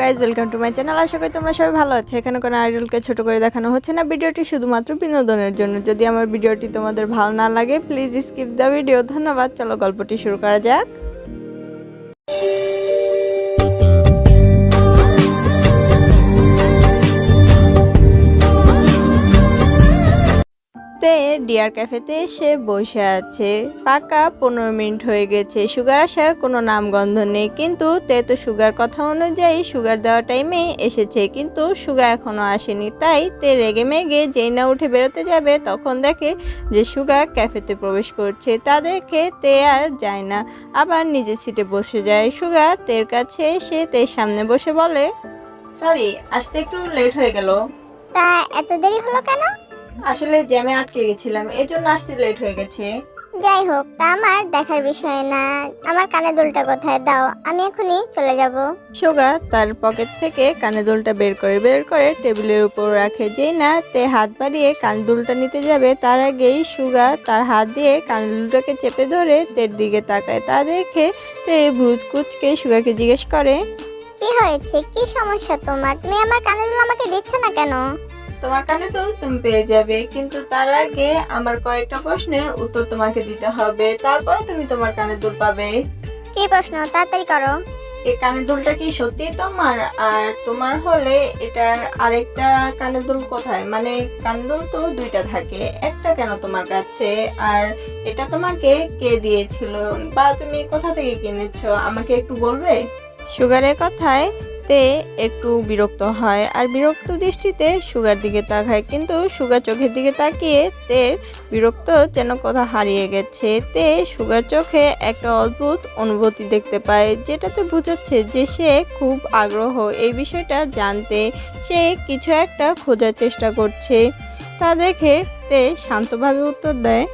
Guys welcome to my channel. আশা করি তোমরা সবাই ভালো আছো। এখানে কোনো আইডলকে ছোট করে দেখানো হচ্ছে না। ভিডিওটি শুধুমাত্র বিনোদনের জন্য। যদি আমার ভিডিওটি তোমাদের ভালো না লাগে প্লিজ স্কিপ দ্য ভিডিও ধন্যবাদ। চলো গল্পটি শুরু করা যাক। তে ডিয়ার ক্যাফেতে এসে বসে আছে। পাকা পনেরো মিনিট হয়ে গেছে। সুগার আসার কোনো নামগন্ধ নেই, কিন্তু তে তো সুগার কথা অনুযায়ী সুগার দেওয়া টাইমে এসেছে, কিন্তু সুগা এখনও আসেনি। তাই তে রেগে মেগে যেই না উঠে বেরোতে যাবে, তখন দেখে যে সুগা ক্যাফেতে প্রবেশ করছে। তা দেখে তে আর যায় না, আবার নিজের সিটে বসে যায়। সুগা তের কাছে এসে তের সামনে বসে বলে, সরি, আসতে একটু লেট হয়ে গেল। তা এত দেরি হলো কেন? আসলে জ্যামে আটকে গেছিলাম এই জন্য আসতে লেট হয়ে গেছে। যাই হোক তা আমার দেখার বিষয় না। আমার কানে দুলটা কোথায়? দাও আমি এখনই চলে যাব। সোগা তার পকেট থেকে কানে দুলটা বের করে বের করে টেবিলের উপর রাখে। যেই না তে হাত বাড়িয়ে কানে দুলটা নিতে যাবে তার আগেই সুগা তার হাত দিয়ে কানে দুলটাকে চেপে ধরে তের দিকে তাকায়। তা দেখে তে ভ্রুত কুচকে সুগাকে জিজ্ঞেস করে কি হয়েছে? কি সমস্যা তোমার? তুমি আমার কানে দুল আমাকে দিচ্ছ না কেন? তোমার কানে দুল তুমি পেয়ে যাবে কিন্তু তার আগে আমার কয়েকটা প্রশ্নের উত্তর তোমাকে দিতে হবে তারপরে তুমি তোমার কানে দুল পাবে। কি প্রশ্ন? তাড়াতাড়ি করো। এই কানের দুলটা কি সত্যি তোমার? আর তোমার হলে এটার আরেকটা কানের দুল কোথায়? মানে কানের দুল তো দুইটা থাকে একটা কেন তোমার কাছে? আর এটা তোমাকে কে দিয়েছিল? বা তুমি কোথা থেকে কিনেছো? আমাকে একটু বলবে? সুগারের কথায় তে একটু বিরক্ত হয় আর বিরক্ত দৃষ্টিতে সুগার দিকে তাকায়। কিন্তু সুগার চোখের দিকে তাকিয়ে তের বিরক্ত যেন কোথা হারিয়ে গেছে। তে সুগার চোখে একটা অদ্ভুত অনুভূতি দেখতে পায়, যেটাতে বোঝাচ্ছে যে সে খুব আগ্রহ। এই বিষয়টা জানতে সে কিছু একটা খোঁজার চেষ্টা করছে। তা দেখে তে শান্তভাবে উত্তর দেয়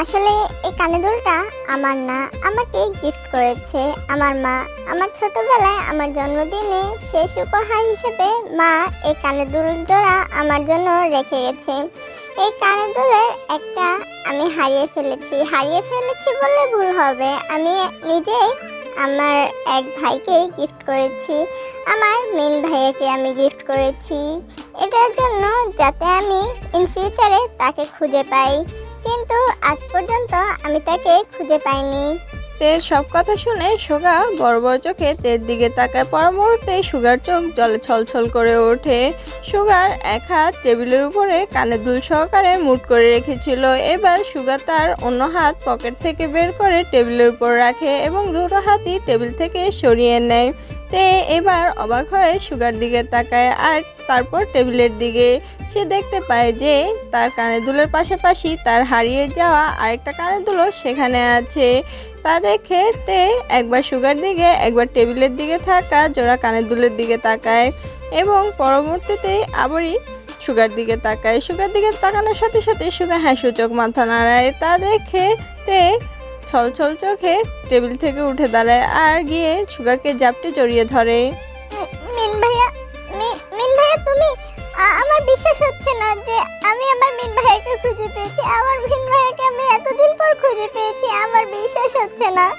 আসলে এই কানে দুলটা আমার না, আমাকে গিফট করেছে আমার মা। আমার ছোটবেলায় আমার জন্মদিনে শেষ উপহার হিসেবে মা এই কানে দুল জোড়া আমার জন্য রেখে গেছে। এই কানে দুলের একটা আমি হারিয়ে ফেলেছি। হারিয়ে ফেলেছি বললে ভুল হবে। আমি নিজেই আমার এক ভাইকে গিফট করেছি। আমার মেন ভাইয়াকে আমি গিফট করেছি। এটার জন্য যাতে আমি ইন ফিউচারে তাকে খুঁজে পাই। কিন্তু আজ পর্যন্ত আমি তাকে খুঁজে পাইনি। তের সব কথা শুনে সুগা বড় বড় চোখে তের দিকে তাকায়। পর মুহূর্তে সুগার চোখ জলে ছলছল করে ওঠে। সুগার এক হাত টেবিলের উপরে কানে দুল সহকারে মুট করে রেখেছিল। এবার সুগা তার অন্য হাত পকেট থেকে বের করে টেবিলের উপর রাখে এবং দুটো হাতই টেবিল থেকে সরিয়ে নেয়। তে এবার অবাক হয়ে সুগার দিকে তাকায় আর তারপর টেবিলের দিকে। সে দেখতে পায় যে তার কানে দুলের পাশাপাশি তার হারিয়ে যাওয়া আরেকটা কানে দুলো সেখানে আছে। তা দেখে তে একবার সুগার দিকে, একবার টেবিলের দিকে থাকা জোড়া কানের দুলের দিকে তাকায় এবং পরবর্তীতে আবারই সুগার দিকে তাকায়। সুগার দিকে তাকানোর সাথে সাথে সুগার হ্যাঁ সূচক মাথা নাড়ায়। তা দেখে তে ছল ছল চোখে টেবিল থেকে উঠে দাঁড়ায় আর গিয়ে সুগাকে জাপটে জড়িয়ে ধরে। মি- মিন ভাইয়া মিন ভাইয়া তুমি আমার বিশ্বাস হচ্ছে না যে আমি আমার মিন ভাইয়াকে খুঁজে পেয়েছি। আমার মিন ভাইয়াকে আমি এতদিন পর খুঁজে পেয়েছি আমার বিশ্বাস হচ্ছে না।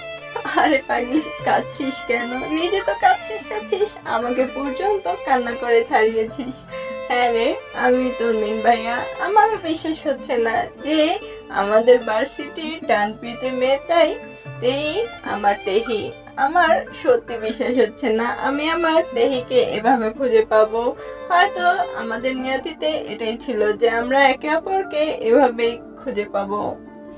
আরে পাগলি কাঁদছিস কেন? নিজে তো কাঁদছিস কাঁদছিস। আমাকে পর্যন্ত কান্না করে ছাড়িয়েছিস। হ্যাঁ রে আমি তোর মেন ভাইয়া। আমারও বিশ্বাস হচ্ছে না যে আমাদের ভার্সিটির ডান মেয়ে, তাই তেই আমার তেহি। আমার সত্যি বিশ্বাস হচ্ছে না, আমি আমার দেহিকে এভাবে খুঁজে পাবো। হয়তো আমাদের নিয়তিতে এটাই ছিল যে আমরা একে অপরকে এভাবেই খুঁজে পাবো।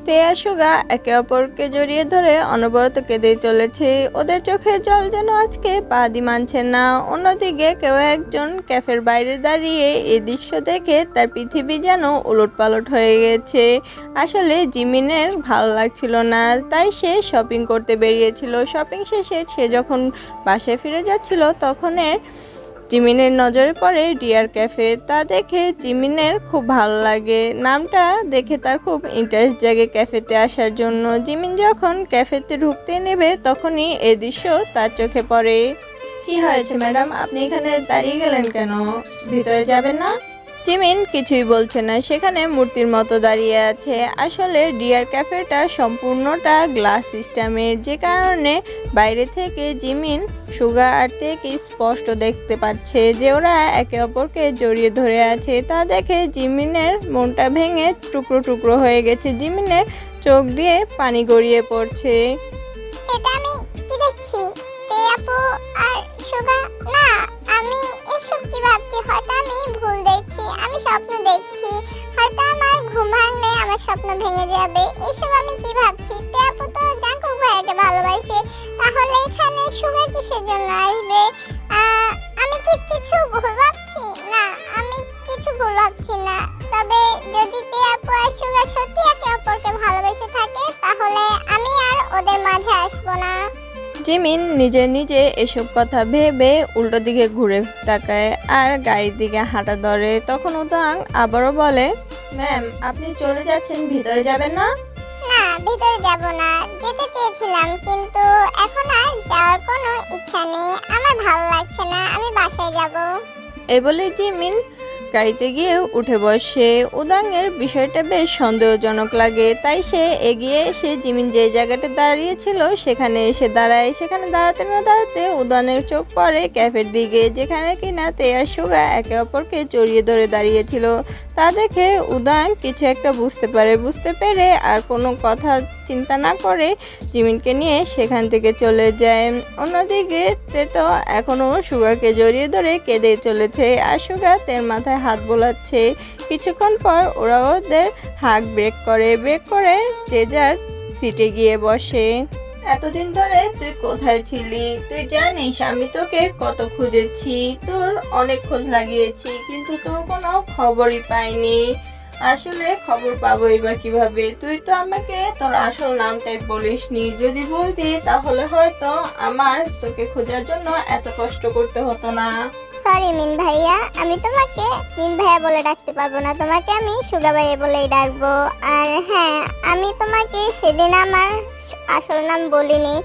তেয়া সুগা একে অপরকে জড়িয়ে ধরে অনবরত কেঁদেই চলেছে। ওদের চোখের জল যেন আজকে পাদি মানছে না। অন্যদিকে কেউ একজন ক্যাফের বাইরে দাঁড়িয়ে এই দৃশ্য দেখে তার পৃথিবী যেন উলট পালট হয়ে গেছে। আসলে জিমিনের ভালো লাগছিল না, তাই সে শপিং করতে বেরিয়েছিল। শপিং শেষে সে যখন বাসায় ফিরে যাচ্ছিল তখনের জিমিনের নজরে পড়ে ডিয়ার ক্যাফে। তা দেখে জিমিনের খুব ভালো লাগে। নামটা দেখে তার খুব ইন্টারেস্ট জাগে ক্যাফেতে আসার জন্য। জিমিন যখন ক্যাফেতে ঢুকতে নেবে, তখনই এ দৃশ্য তার চোখে পড়ে। কি হয়েছে ম্যাডাম? আপনি এখানে দাঁড়িয়ে গেলেন কেন? ভিতরে যাবেন না? জিমিন কিছুই বলছে না। সেখানে মূর্তির মতো দাঁড়িয়ে আছে। আসলে ডিয়ার ক্যাফেটা সম্পূর্ণটা গ্লাস সিস্টেমের। যে কারণে বাইরে থেকে জিমিন সুগা আর থেকে স্পষ্ট দেখতে পাচ্ছে যে ওরা একে অপরকে জড়িয়ে ধরে আছে। তা দেখে জিমিনের মনটা ভেঙে টুকরো টুকরো হয়ে গেছে। জিমিনের চোখ দিয়ে পানি গড়িয়ে পড়ছে। আমি এসব কি ভাবছি? হয়তো আমি ভুল দেখছি। স্বপ্ন দেখছি। হয়তো আমার ঘুম ভাঙলে আমার স্বপ্ন ভেঙে যাবে। এসব আমি কি ভাবছি? তে আপু তো জাঙ্কুক ভাইয়াকে ভালোবাসে। তাহলে এখানে সুগা কিসের জন্য আসবে? আমি কি কিছু ভুল ভাবছি? না, আমি কিছু ভুল ভাবছি না। তবে যদি তে আপু আর সুগা সত্যি একে অপরকে ভালোবেসে জিমিন নিজে নিজে এসব কথা ভেবে উল্টো দিকে ঘুরে তাকায় আর গাড়ির দিকে হাঁটা ধরে। তখন উদাং আবারও বলে ম্যাম আপনি চলে যাচ্ছেন ভিতরে যাবেন না? না ভিতরে যাব না। যেতে চেয়েছিলাম কিন্তু এখন আর যাওয়ার কোনো ইচ্ছা নেই। আমার ভালো লাগছে না আমি বাসায় যাব। এ বলে জিমিন গাড়িতে গিয়ে উঠে বসে। উদাংয়ের বিষয়টা বেশ সন্দেহজনক লাগে, তাই সে এগিয়ে এসে জিমিন যে জায়গাটা দাঁড়িয়েছিল সেখানে এসে দাঁড়ায়। সেখানে দাঁড়াতে না দাঁড়াতে উদানের চোখ পড়ে ক্যাফের দিকে, যেখানে কিনা তেয়ার সুগা একে অপরকে জড়িয়ে ধরে দাঁড়িয়েছিল। তা দেখে উদাং কিছু একটা বুঝতে পারে, বুঝতে পেরে আর কোনো কথা চিন্তা না করে জিমিনকে নিয়ে সেখান থেকে চলে যায়। অন্যদিকে তে তো এখনও সুগাকে জড়িয়ে ধরে কেঁদে চলেছে আর সুগা তের মাথায় হাত বোলাচ্ছে। কিছুক্ষণ পর ওরা ওদের হাক ব্রেক করে ব্রেক করে যে যার সিটে গিয়ে বসে। এতদিন ধরে তুই কোথায় ছিলি? তুই জানিস আমি তোকে কত খুঁজেছি। তোর অনেক খোঁজ লাগিয়েছি, কিন্তু তোর কোনো খবরই পাইনি। আসলে খবর পাবোই বা কীভাবে? তুই তো আমাকে তোর আসল নামটাই বলিসনি যদি বলতি, তাহলে হয়তো আমার তোকে খোঁজার জন্য এত কষ্ট করতে হতো না। সরি মিন ভাইয়া, আমি তোমাকে, মিন ভাইয়া বলে ডাকতে পারব না। তোমাকে আমি সুগা ভাইয়া বলেই ডাকবো। আর হ্যাঁ আমি তোমাকে সেদিন আমার আসল নাম বলিনি,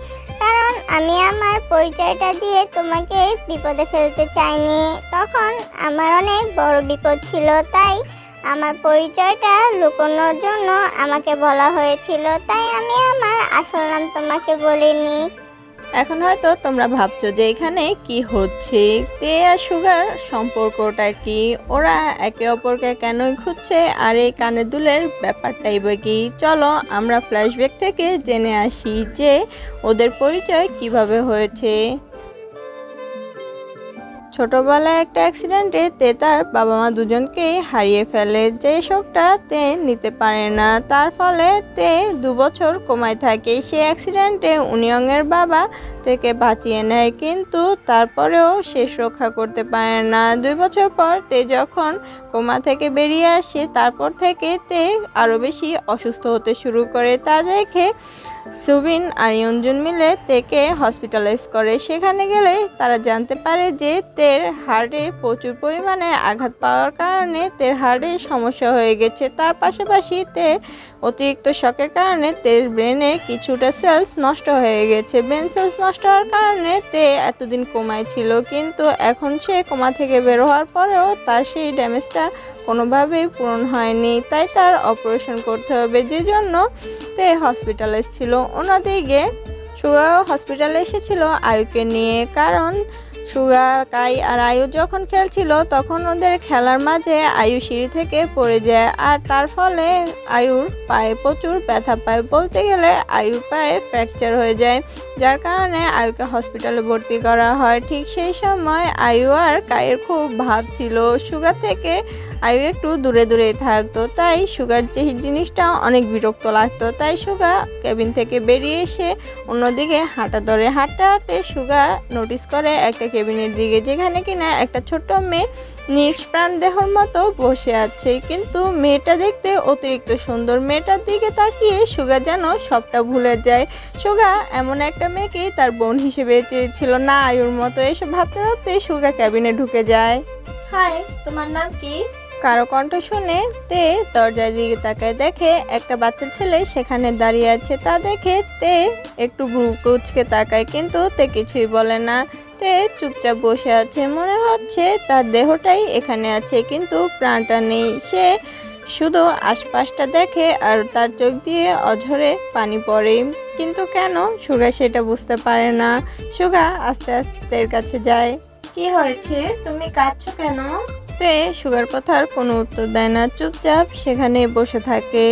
কারণ আমি আমার পরিচয়টা দিয়ে তোমাকে বিপদে ফেলতে চাইনি। তখন আমার অনেক বড় বিপদ ছিল, তাই আমার পরিচয়টা লুকোনোর জন্য আমাকে বলা হয়েছিল, তাই আমি আমার আসল নাম তোমাকে বলিনি। এখন হয়তো তোমরা ভাবছ যে এখানে কি হচ্ছে, তে আর সুগার সম্পর্কটা কি, ওরা একে অপরকে কেনই খুঁজছে, আর এই কানে দুলের ব্যাপারটাই বা কি? চলো আমরা ফ্ল্যাশব্যাক থেকে জেনে আসি যে ওদের পরিচয় কীভাবে হয়েছে। ছোটবেলায় একটা অ্যাক্সিডেন্টে তে তার বাবা মা দুজনকেই হারিয়ে ফেলে। যে শোকটা তে নিতে পারে না, তার ফলে তে দু বছর কমায় থাকে। সেই অ্যাক্সিডেন্টে উনিয়ংয়ের বাবা থেকে বাঁচিয়ে নেয়, কিন্তু তারপরেও শেষ রক্ষা করতে পারে না। দুই বছর পর তে যখন কোমা থেকে বেরিয়ে আসে, তারপর থেকে তে আরও বেশি অসুস্থ হতে শুরু করে। তা দেখে সুবিন আর ইয়ঞ্জুন মিলে তেকে হসপিটালাইজ করে। সেখানে গেলে তারা জানতে পারে যে তের হার্টে প্রচুর পরিমাণে আঘাত পাওয়ার কারণে তের হার্টে সমস্যা হয়ে গেছে। তার পাশাপাশি তে অতিরিক্ত শকের কারণে তের ব্রেনে কিছুটা সেলস নষ্ট হয়ে গেছে। ব্রেন সেলস নষ্ট হওয়ার কারণে তে এতদিন কোমায় ছিল, কিন্তু এখন সে কোমা থেকে বের হওয়ার পরেও তার সেই ড্যামেজটা কোনোভাবেই পূরণ হয়নি। তাই তার অপারেশন করতে হবে, যে জন্য তে হসপিটালাইজ ছিল। অন্যদিকে সুগা হসপিটালে এসেছিল আয়ুকে নিয়ে, কারণ সুগা কাই আর আয়ু যখন খেলছিল, তখন ওদের খেলার মাঝে আয়ু সিঁড়ি থেকে পড়ে যায়। আর তার ফলে আয়ুর পায়ে প্রচুর ব্যথা পায় বলতে গেলে আয়ুর পায়ে ফ্র্যাকচার হয়ে যায়, যার কারণে আয়ুকে হসপিটালে ভর্তি করা হয়। ঠিক সেই সময় আয়ু আর কায়ের খুব ভাব ছিল। সুগা থেকে আয়ু একটু দূরে দূরে থাকতো, তাই সুগার যে জিনিসটা অনেক বিরক্ত লাগতো, তাই সুগা কেবিন থেকে বেরিয়ে এসে অন্যদিকে হাঁটা ধরে হাঁটতে হাঁটতে সুগা নোটিস করে একটা কেবিনের দিকে, যেখানে কিনা একটা ছোট্ট মেয়ে নিষ্প্রাণ দেহর মতো বসে আছে। কিন্তু মেয়েটা দেখতে অতিরিক্ত সুন্দর। মেয়েটার দিকে তাকিয়ে সুগা যেন সবটা ভুলে যায়। সুগা এমন একটা মেয়েকে তার বোন হিসেবে চেয়েছিল না, আয়ুর মতো। এসব ভাবতে ভাবতে সুগা ক্যাবিনে ঢুকে যায়। হাই, তোমার নাম কি? কারও কণ্ঠ শুনে তে দরজার দিকে তাকায় দেখে একটা বাচ্চা ছেলে সেখানে দাঁড়িয়ে আছে। তা দেখে তে একটু ভ্রু কুচকে তাকায়, কিন্তু তে কিছুই বলে না। তে চুপচাপ বসে আছে। মনে হচ্ছে তার দেহটাই এখানে আছে, কিন্তু প্রাণটা নেই। সে শুধু আশপাশটা দেখে আর তার চোখ দিয়ে অঝরে পানি পড়ে। কিন্তু কেন? সুগা সেটা বুঝতে পারে না। সুগা আস্তে আস্তে কাছে যায়। কি হয়েছে? তুমি কাঁদছো কেন? তে সুগার কথার কোনো উত্তর দেয় না, চুপচাপ সেখানে বসে থাকে।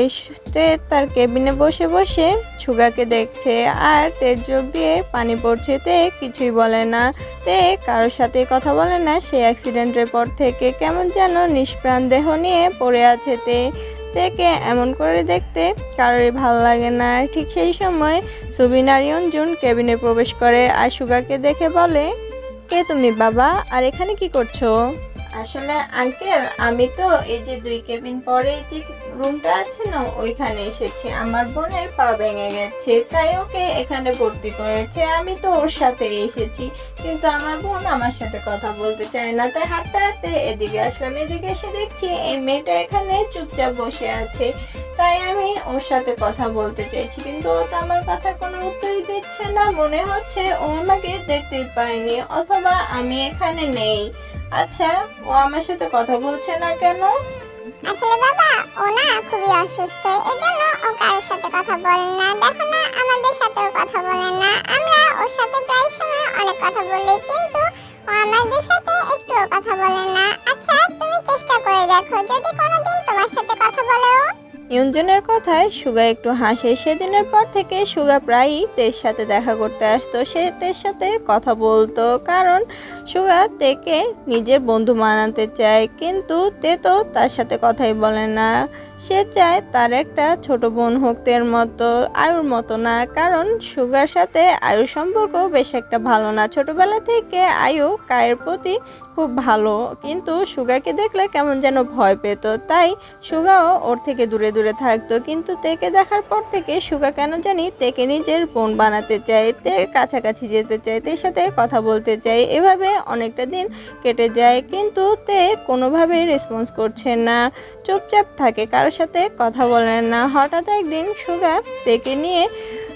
তে তার কেবিনে বসে বসে সুগাকে দেখছে আর তের চোখ দিয়ে পানি পড়ছে, তে কিছুই বলে না। তে কারোর সাথে কথা বলে না, সে অ্যাক্সিডেন্টের পর থেকে কেমন যেন নিষ্প্রাণ দেহ নিয়ে পড়ে আছে তে। তেকে এমন করে দেখতে কারোরই ভালো লাগে না। ঠিক সেই সময় সুবিনার ইয়ঞ্জুন কেবিনে প্রবেশ করে আর সুগাকে দেখে বলে, কে তুমি বাবা? আর এখানে কি করছ? আসলে আঙ্কেল আমি তো এই যে দুই কেবিন পরে যে রুমটা আছে না, ওইখানে এসেছি। আমার বোনের পা ভেঙে গেছে, তাই ওকে এখানে ভর্তি করেছে। আমি তো ওর সাথে এসেছি, কিন্তু আমার বোন আমার সাথে কথা বলতে চায় না। তাই হাঁটতে হাঁটতে এদিকে আসলাম, এদিকে এসে দেখছি এই মেয়েটা এখানে চুপচাপ বসে আছে। তাই আমি ওর সাথে কথা বলতে চাইছি, কিন্তু ও তো আমার কথার কোনো উত্তরই দিচ্ছে না। মনে হচ্ছে ও আমাকে দেখতেই পায়নি, অথবা আমি এখানে নেই। আচ্ছা ও আমার সাথে কথা বলছে না কেন? আসলে বাবা, ও না খুবই অসুস্থ, এজন্য ও কারোর সাথে কথা বলে না। দেখো না, আমাদের সাথেও কথা বলে না। আমরা ওর সাথে প্রায় সময় অনেক কথা বলি, কিন্তু ও আমাদের সাথে একটুও কথা বলে না। আচ্ছা তুমি চেষ্টা করে দেখো, যদি কোনোদিন তোমার সাথে কথা বলে ও। ইউনজনের কথায় সুগা একটু হাসে। সেদিনের পর থেকে সুগা প্রায়ই তের সাথে দেখা করতে আসতো। সে তের সাথে কথা বলতো, কারণ সুগা তেকে নিজের বন্ধু মানাতে চায়, কিন্তু তে তো তার সাথে কথাই বলে না। সে চায় তার একটা ছোট বোন হোক তের মতো, আয়ুর মতো না, কারণ সুগার সাথে আয়ুর সম্পর্ক বেশ একটা ভালো না। ছোটবেলা থেকে আয়ু কায়ের প্রতি খুব ভালো, কিন্তু সুগাকে দেখলে কেমন যেন ভয় পেত। তাই সুগাও ওর থেকে দূরে দূরে থাকতো, কিন্তু তেকে দেখার পর থেকে সুগা কেন জানি তেকে নিজের বোন বানাতে চায়, তে কাছাকাছি যেতে চায়, তের সাথে কথা বলতে চায়, এভাবে অনেকটা দিন কেটে যায়, কিন্তু তে কোনোভাবেই রেসপন্স করছে না। চুপচাপ থাকে কারোর সাথে কথা বলেন না। হঠাৎ একদিন সুগা তেকে নিয়ে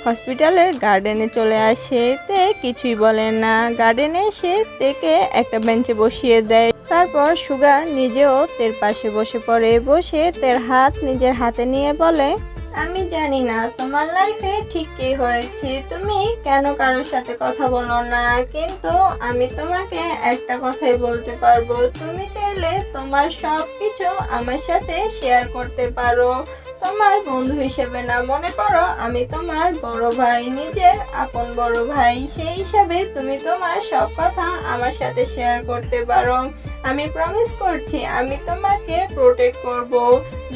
হসপিটালের গার্ডেনে চলে আসে। তে কিছুই বলে না। গার্ডেনে এসে তেকে একটা বেঞ্চে বসিয়ে দেয়। তারপর সুগা নিজেও তের পাশে বসে পড়ে। বসে তের হাত নিজের হাতে নিয়ে বলে আমি জানি না, তোমার লাইফে ঠিক কি হয়েছে? তুমি কেন কারোর সাথে কথা বলো না? কিন্তু আমি তোমাকে একটা কথাই বলতে পারব। তুমি চাইলে তোমার সব কিছু আমার সাথে শেয়ার করতে পারো। তোমার বন্ধু হিসেবে না মনে করো, আমি তোমার বড় ভাই নিজের, আপন বড় ভাই সেই হিসাবে তুমি তোমার সব কথা আমার সাথে শেয়ার করতে পারো। আমি প্রমিস করছি, আমি তোমাকে প্রোটেক্ট করব।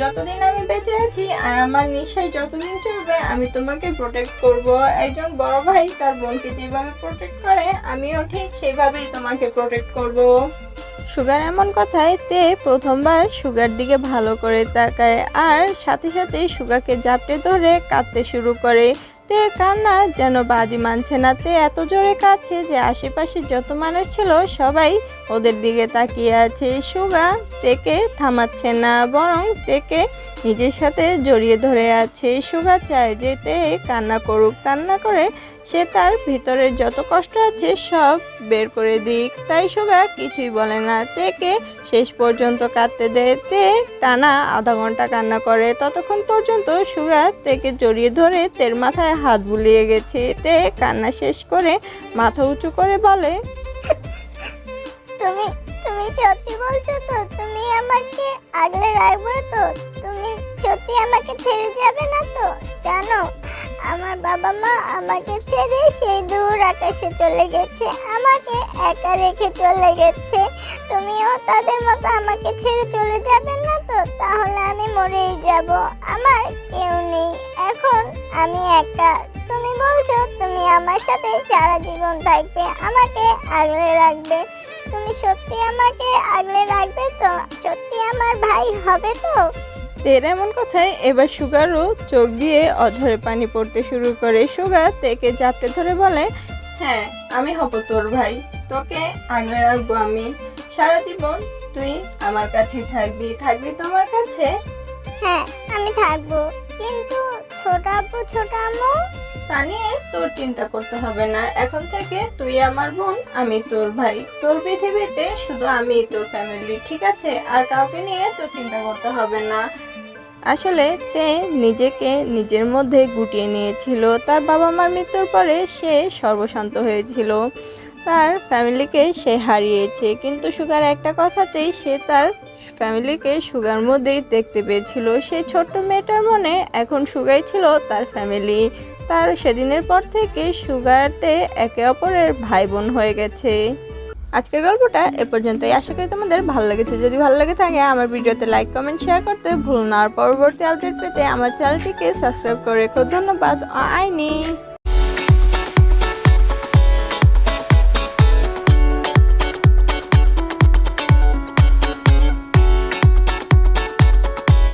যতদিন আমি বেঁচে আছি আর আমার নিশ্চয় যতদিন চলবে, আমি তোমাকে প্রোটেক্ট করব। একজন বড় ভাই তার বোনকে যেভাবে প্রোটেক্ট করে, আমিও ঠিক সেভাবেই তোমাকে প্রোটেক্ট করব। সুগার এমন কথায় তে প্রথমবার সুগার দিকে ভালো করে তাকায় আর সাথে সাথে সুগাকে জাপটে ধরে কাঁদতে শুরু করে। তে কান্না যেন বাজি মানছে না। তে এত জোরে কাঁদছে যে আশেপাশে যত মানুষ ছিল সবাই ওদের দিকে তাকিয়ে আছে। সুগা তেকে থামাচ্ছে না, বরং তেকে নিজের সাথে জড়িয়ে ধরে আছে। সুগা চায় যে তে কান্না করুক কান্না করে সে তার ভিতরের যত কষ্ট আছে সব বের করে দিক। তাই সুগা কিছুই বলে না। তেকে শেষ পর্যন্ত কাঁদতে দেয়। তে টানা আধা ঘণ্টা কান্না করে। ততক্ষণ পর্যন্ত সুগা তেকে জড়িয়ে ধরে তের মাথায় হাত বুলিয়ে গেছে। তে কান্না শেষ করে মাথা উঁচু করে বলে, তুমি তুমি সত্যি বলছো তো? তুমি আমাকে আগলে রাখবে তো? তুমি সত্যি আমাকে ছেড়ে যাবে না তো? জানো আমার বাবা মা আমাকে ছেড়ে সেই দূর আকাশে চলে গেছে, আমাকে একা রেখে চলে গেছে। তুমিও তাদের মতো আমাকে ছেড়ে চলে যাবে না তো? তাহলে আমি মরেই যাব। আমার কেউ নেই। এখন আমি একা। তুমি বলছো তুমি আমার সাথে সারা জীবন থাকবে, আমাকে আগলে রাখবে। তুমি সত্যি আমাকে আগলে রাখবে তো? সত্যি আমার ভাই হবে তো? তের এমন কথায় এবার সুগারও চোখ দিয়ে অঝরে পানি পড়তে শুরু করে। সুগার তেকে জাপটে ধরে বলে হ্যাঁ আমি হব তোর ভাই। তোকে আগলে রাখব আমি। সারা জীবন তুই আমার কাছে থাকবি। থাকবি তো আমার কাছে? হ্যাঁ আমি থাকব। কিন্তু ছোট আব্বু ছোট আম্মু? তা নিয়ে তোর চিন্তা করতে হবে না। এখন থেকে তুই আমার বোন আমি তোর ভাই। তোর পৃথিবীতে শুধু আমি তোর ফ্যামিলি ঠিক আছে? আর কাউকে নিয়ে তোর চিন্তা করতে হবে না। আসলে তে নিজেকে নিজের মধ্যে গুটিয়ে নিয়েছিল। তার বাবা মার মৃত্যুর পরে সে সর্বশান্ত হয়েছিল। তার ফ্যামিলিকে সে হারিয়েছে, কিন্তু সুগার একটা কথাতেই সে তার ফ্যামিলিকে সুগার মধ্যেই দেখতে পেয়েছিল। সেই ছোট্ট মেয়েটার মনে এখন সুগাই ছিল তার ফ্যামিলি। তার সেদিনের পর থেকে সুগারতে একে অপরের ভাই বোন হয়ে গেছে। আজকের গল্পটা এ পর্যন্তই। আশা করি তোমাদের ভালো লেগেছে। যদি ভালো লেগে থাকে, আমার ভিডিওতে লাইক কমেন্ট শেয়ার করতে ভুল না পরবর্তী আপডেট পেতে আমার চ্যানেলটিকে সাবস্ক্রাইব করে রেখো। ধন্যবাদ। আইনি